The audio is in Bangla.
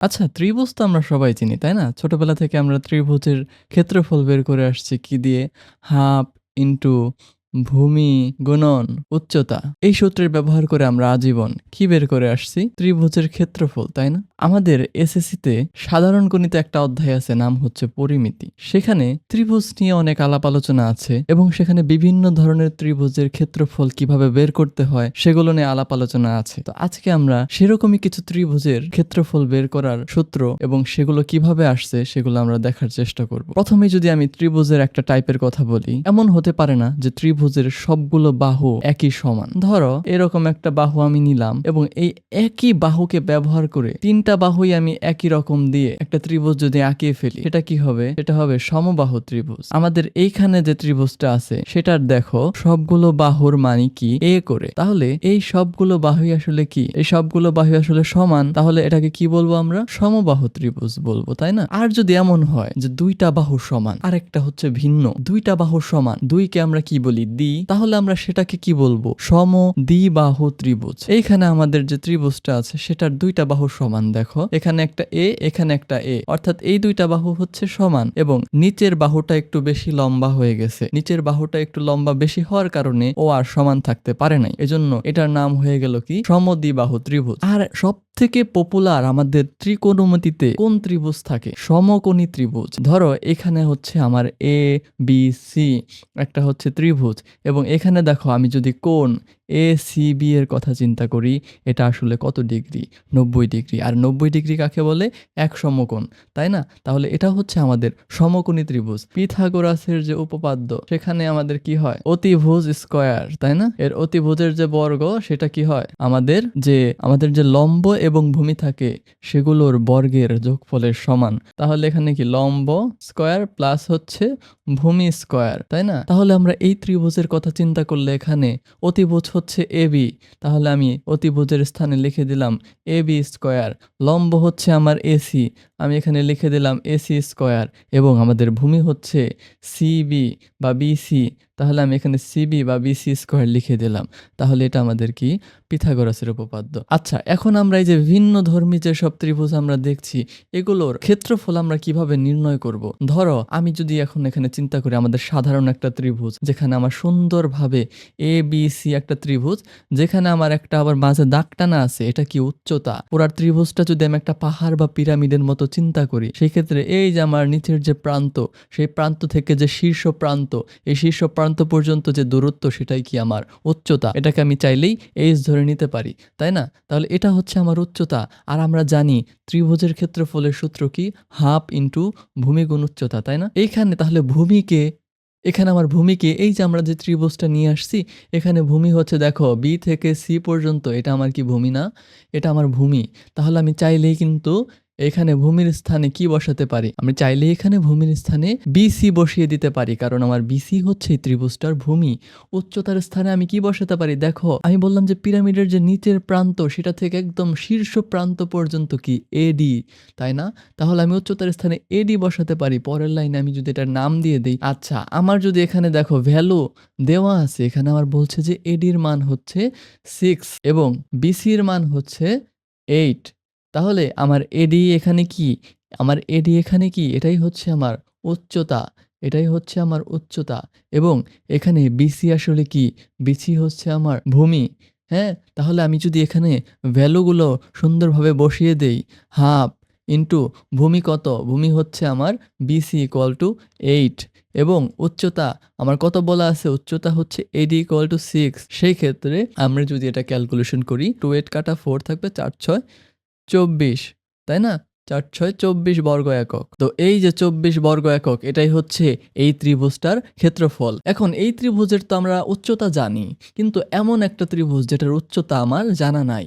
আচ্ছা ত্রিভুজ তো আমরা সবাই চিনি, তাই না? ছোটবেলা থেকে আমরা ত্রিভুজের ক্ষেত্রফল বের করে আসছি কি দিয়ে? হাফ ইন্টু ভূমি, গুণন, উচ্চতা, এই সূত্রের ব্যবহার করে আমরা আজীবন কি বের করে আসছি? ত্রিভুজের ক্ষেত্রফল, তাই না? আমাদের এসএসসিতে সাধারণ গণিতে একটা অধ্যায় আছে, নাম হচ্ছে পরিমিতি। সেখানে ত্রিভুজ নিয়ে অনেক আলাপ আলোচনা আছে এবং সেখানে বিভিন্ন ধরনের ত্রিভুজের ক্ষেত্রফল কীভাবে বের করতে হয়, সেগুলো নিয়ে আলাপ আলোচনা আছে। তো আজকে আমরা সেরকমই কিছু ত্রিভুজের ক্ষেত্রফল বের করার সূত্র এবং সেগুলো কীভাবে আসছে, সেগুলো আমরা দেখার চেষ্টা করব। প্রথমে যদি আমি ত্রিভুজের একটা টাইপের কথা বলি, এমন হতে পারে না যে ত্রিভুজের সবগুলো বাহু একই সমান। ধরো, এরকম একটা বাহু আমি নিলাম এবং এই একই বাহুকে ব্যবহার করে তিনটা বাহুই আমি একই রকম দিয়ে একটা ত্রিভুজ যদি আঁকিয়ে ফেলি, সেটা কি হবে? সেটা হবে সমবাহু ত্রিভুজ। আমাদের এইখানে যে ত্রিভুজটা আছে, সেটার দেখো, সবগুলো বাহুর মানে কি? এ করে। তাহলে এই সবগুলো বাহুই আসলে কি? এই সবগুলো বাহু আসলে সমান? তাহলে এটাকে কি বলব আমরা? সমবাহু ত্রিভুজ বলব, তাই না? আর যদি এমন হয় যে দুইটা বাহু সমান আর একটা হচ্ছে ভিন্ন। দুইটা বাহু সমান, দুইকে আমরা কি বলি? দ্বি তাহলে আমরা সেটাকে কি বলব? সম দ্বিবাহু ত্রিভুজ। এইখানে আমাদের যে ত্রিভুজটা আছে, সেটার দুইটা বাহু সমান, দেখো। এখানে একটা এ, এখানে একটা এ। অর্থাৎ এই দুইটা বাহু হচ্ছে সমান এবং নিচের বাহুটা একটু বেশি লম্বা হয়ে গেছে। নিচের বাহুটা একটু লম্বা বেশি হওয়ার কারণে ও আর সমান থাকতে পারে নাই। এজন্য এটার নাম হয়ে গেল কি? সমদ্বিবাহু ত্রিভুজ। আর সব থেকে পপুলার আমাদের ত্রিকোণমিতিতে কোন ত্রিভুজ থাকে? সমকোণী ত্রিভুজ। ধরো, এখানে হচ্ছে আমার এ, বি, সি। একটা হচ্ছে ত্রিভুজ। এবং এখানে দেখো আমি যদি কোন এ সি বি এর কথা চিন্তা করি, এটা আসলে কত ডিগ্রি? নব্বই ডিগ্রি। আর নব্বই ডিগ্রি কাকে বলে? এক সমকোণ, তাই না? তাহলে এটা হচ্ছে আমাদের সমকোণী ত্রিভুজ। পিথাগোরাসের যে উপপাদ্য, সেখানে আমাদের কি হয়? অতিভুজ স্কয়ার, তাই না? এর অতিভুজের যে বর্গ, সেটা কি হয়? আমাদের যে আমাদের যে লম্ব এবং ভূমি থাকে, সেগুলোর বর্গের যোগফলের সমান। তাহলে এখানে কি? লম্ব স্কয়ার প্লাস হচ্ছে ভূমি স্কয়ার, তাই না? তাহলে আমরা এই ত্রিভুজের কথা চিন্তা করলে এখানে অতিভোজ হচ্ছে এ বি। তাহলে আমি অতিভুজের স্থানে লিখে দিলাম এ বি স্কোয়ার। লম্ব হচ্ছে আমার এসি আমি এখানে লিখে দিলাম এসি স্কয়ার এবং আমাদের ভূমি হচ্ছে সিবি বা বিসি তাহলে আমি এখানে সিবি বা বিসি স্কয়ার লিখে দিলাম। তাহলে এটা আমাদের কি? পিথাগোরাসের উপপাদ্য। আচ্ছা এখন আমরা এই যে ভিন্ন ধর্মী যে সব ত্রিভুজ আমরা দেখছি, এগুলোর ক্ষেত্রফল আমরা কীভাবে নির্ণয় করব? ধরো, আমি যদি এখন এখানে চিন্তা করি আমাদের সাধারণ একটা ত্রিভুজ, যেখানে আমার সুন্দরভাবে এ বি সি একটা ত্রিভুজ, যেখানে আমার একটা আবার মাঝে দাগ টানা আছে, এটা কি উচ্চতা? পুরা ত্রিভুজটা যদি আমি একটা পাহাড় বা পিরামিডের মতো চিন্তা করি। সেই ক্ষেত্রে এই যে আমার নিচের যে প্রান্ত, সেই প্রান্ত থেকে যে শীর্ষ প্রান্ত, এই শীর্ষ প্রান্ত পর্যন্ত যে দূরত্ব, সেটাই কি আমার উচ্চতা? এটাকে আমি চাইলেই এইচ ধরে নিতে পারি, তাই না? তাহলে এটা হচ্ছে আমার উচ্চতা। আর আমরা জানি ত্রিভুজের ক্ষেত্রফলের সূত্র কি? হাফ ইন্টু ভূমি গুণ উচ্চতা, তাই না? এইখানে তাহলে ভূমিকে, এখানে আমার ভূমিকে, এই যে আমরা যে ত্রিভুজটা নিয়ে আসছি, এখানে ভূমি হচ্ছে দেখো বি থেকে সি পর্যন্ত, এটা আমার কি ভূমি না? এটা আমার ভূমি। তাহলে আমি চাইলেই কিন্তু এখানে ভূমির স্থানে কি বসাতে পারি? আমি চাইলে এখানে ভূমির স্থানে বিসি বসিয়ে দিতে পারি, কারণ আমার বিসি হচ্ছে ত্রিভুজটার ভূমি। উচ্চতার স্থানে আমি কি বসাতে পারি? দেখো, আমি বললাম যে পিরামিডের যে নিচের প্রান্ত, সেটা থেকে একদম শীর্ষ প্রান্ত পর্যন্ত কি? এডি তাই না? তাহলে আমি উচ্চতার স্থানে এডি বসাতে পারি। পরের লাইনে আমি যদি এটার নাম দিয়ে দিই আচ্ছা আমার যদি এখানে দেখো ভ্যালু দেওয়া আছে, এখানে আমার বলছে যে এডির মান হচ্ছে সিক্স এবং বিসির মান হচ্ছে এইট তাহলে আমার এডি এখানে কি? আমার এডি এখানে কি? এটাই হচ্ছে আমার উচ্চতা। এটাই হচ্ছে আমার উচ্চতা। এবং এখানে বিসি আসলে কি? বিসি হচ্ছে আমার ভূমি। হ্যাঁ? তাহলে আমি যদি এখানে ভ্যালুগুলো সুন্দরভাবে বসিয়ে দেই, হাফ ইন্টু ভূমি কত? ভূমি হচ্ছে আমার বিসি ইকুয়াল টু এইট এবং উচ্চতা, আমার কত বলা আছে? উচ্চতা হচ্ছে এডি ইকুয়াল টু সিক্স সেই ক্ষেত্রে আমরা যদি এটা ক্যালকুলেশন করি টু এইট কাটা ফোর থাকবে চার ছয়। চব্বিশ, তাই না? চার, ছয়, চব্বিশ বর্গ একক। তো এই যে চব্বিশ বর্গ একক, এটাই হচ্ছে এই ত্রিভুজটার ক্ষেত্রফল। এখন এই ত্রিভুজের তো আমরা উচ্চতা জানি, কিন্তু এমন একটা ত্রিভুজ যেটার উচ্চতা আমার জানা নাই।